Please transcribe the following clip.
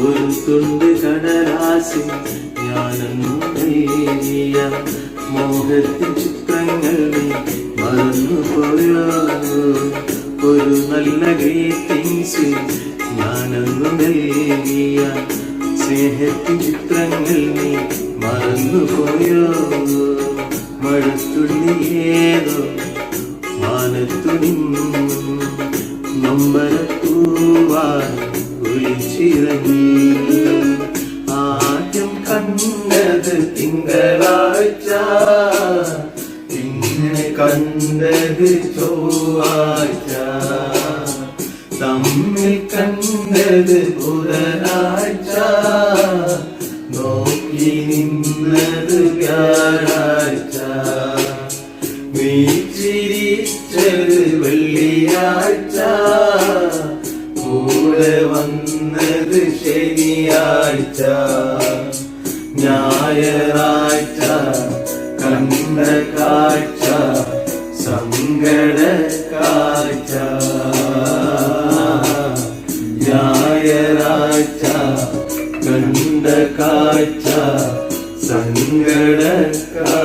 ഒരു തുണ്ട് കടലാസിൽ ഞാനെന്നും മോഹത്തിൻ ചിത്രങ്ങൾ നീ മറന്നുപോയോ ഒരു നല്ല ഗ്രീറ്റിംഗ്സ് ഞാനൊന്നും നൽകിയ സ്നേഹത്തിൻ ചിത്രങ്ങൾ നീ മറന്നുപോയോ മഴത്തുള്ളിയേതോ ഏതോ മാനത്തുണി നൊമ്പരത്തൂവാൻ കണ്ടത് തിങ്കളാഴ്ച പിന്നെ കണ്ടത് ചൊവ്വാഴ്ച തമ്മിൽ കണ്ടത് ബുധനാഴ്ച നോക്കി നിന്നത് വ്യാഴാഴ്ച. നീ ചിരിച്ചത് വെള്ളിയാഴ്ച കൂടെ വന്നത് ശനിയാഴ്ച. ഞായറാഴ്ച കണ്ട കാഴ്ച സങ്കട കാഴ്ച ഞായറാഴ്ച കണ്ട കാഴ്ച സങ്കട കാഴ്ച